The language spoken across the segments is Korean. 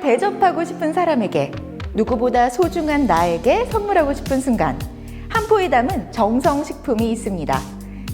대접하고 싶은 사람에게 누구보다 소중한 나에게 선물하고 싶은 순간 한 포에 담은 정성 식품이 있습니다.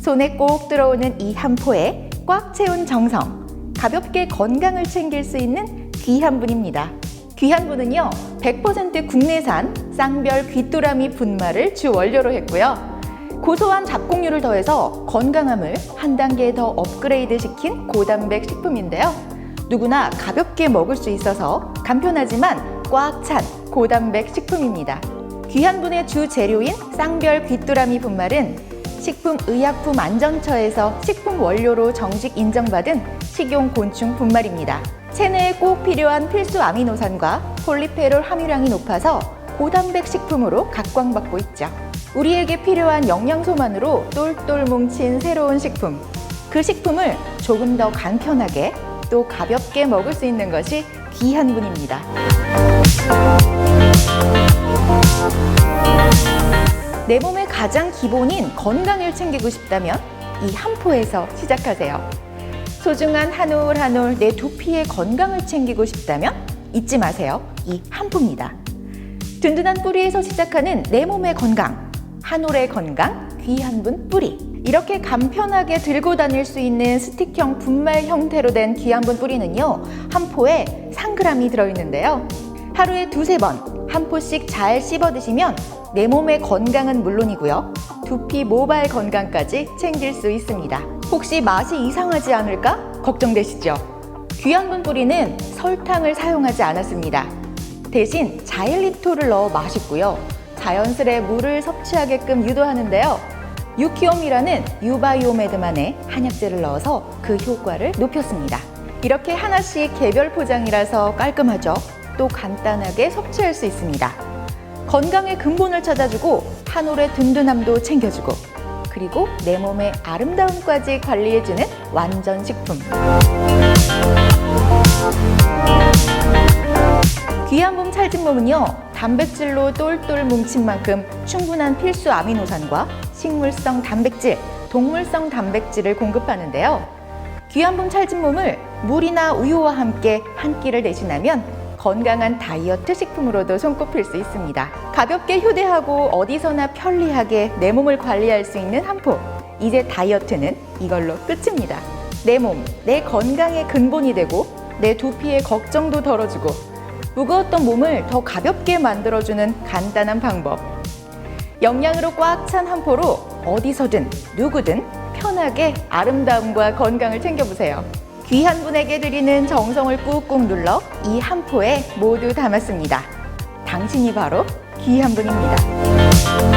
손에 꼭 들어오는 이 한 포에 꽉 채운 정성, 가볍게 건강을 챙길 수 있는 귀한 분입니다. 귀한 분은요, 100% 국내산 쌍별 귀뚜라미 분말을 주 원료로 했고요. 고소한 잡곡류를 더해서 건강함을 한 단계 더 업그레이드 시킨 고단백 식품인데요. 누구나 가볍게 먹을 수 있어서 간편하지만 꽉 찬 고단백 식품입니다. 귀한 분의 주 재료인 쌍별 귀뚜라미 분말은 식품의약품안전처에서 식품 원료로 정식 인정받은 식용 곤충 분말입니다. 체내에 꼭 필요한 필수 아미노산과 폴리페롤 함유량이 높아서 고단백 식품으로 각광받고 있죠. 우리에게 필요한 영양소만으로 똘똘 뭉친 새로운 식품. 그 식품을 조금 더 간편하게 또 가볍게 먹을 수 있는 것이 귀한 분입니다. 내 몸의 가장 기본인 건강을 챙기고 싶다면 이 한 포에서 시작하세요. 소중한 한 올 한 올 내 두피의 건강을 챙기고 싶다면 잊지 마세요. 이 한 포입니다. 든든한 뿌리에서 시작하는 내 몸의 건강, 한 올의 건강, 귀한 분 뿌리. 이렇게 간편하게 들고 다닐 수 있는 스틱형 분말 형태로 된 귀한 분 뿌리는요, 한 포에 3g이 들어있는데요. 하루에 두세 번, 한 포씩 잘 씹어 드시면 내 몸의 건강은 물론이고요. 두피 모발 건강까지 챙길 수 있습니다. 혹시 맛이 이상하지 않을까? 걱정되시죠? 귀한 분 뿌리는 설탕을 사용하지 않았습니다. 대신 자일리토를 넣어 마시고요. 자연스레 물을 섭취하게끔 유도하는데요. 유키옴이라는 유바이오메드만의 한약재를 넣어서 그 효과를 높였습니다. 이렇게 하나씩 개별 포장이라서 깔끔하죠. 또 간단하게 섭취할 수 있습니다. 건강의 근본을 찾아주고 한 올의 든든함도 챙겨주고 그리고 내 몸의 아름다움까지 관리해주는 완전 식품. 귀한 몸 찰진 몸은요 단백질로 똘똘 뭉친 만큼 충분한 필수 아미노산과 식물성 단백질, 동물성 단백질을 공급하는데요. 귀한 몸 찰진 몸을 물이나 우유와 함께 한 끼를 대신하면 건강한 다이어트 식품으로도 손꼽힐 수 있습니다. 가볍게 휴대하고 어디서나 편리하게 내 몸을 관리할 수 있는 한 포. 이제 다이어트는 이걸로 끝입니다. 내 몸, 내 건강의 근본이 되고 내 두피의 걱정도 덜어주고 무거웠던 몸을 더 가볍게 만들어주는 간단한 방법. 영양으로 꽉 찬 한 포로 어디서든 누구든 편하게 아름다움과 건강을 챙겨보세요. 귀한 분에게 드리는 정성을 꾹꾹 눌러 이 한 포에 모두 담았습니다. 당신이 바로 귀한 분입니다.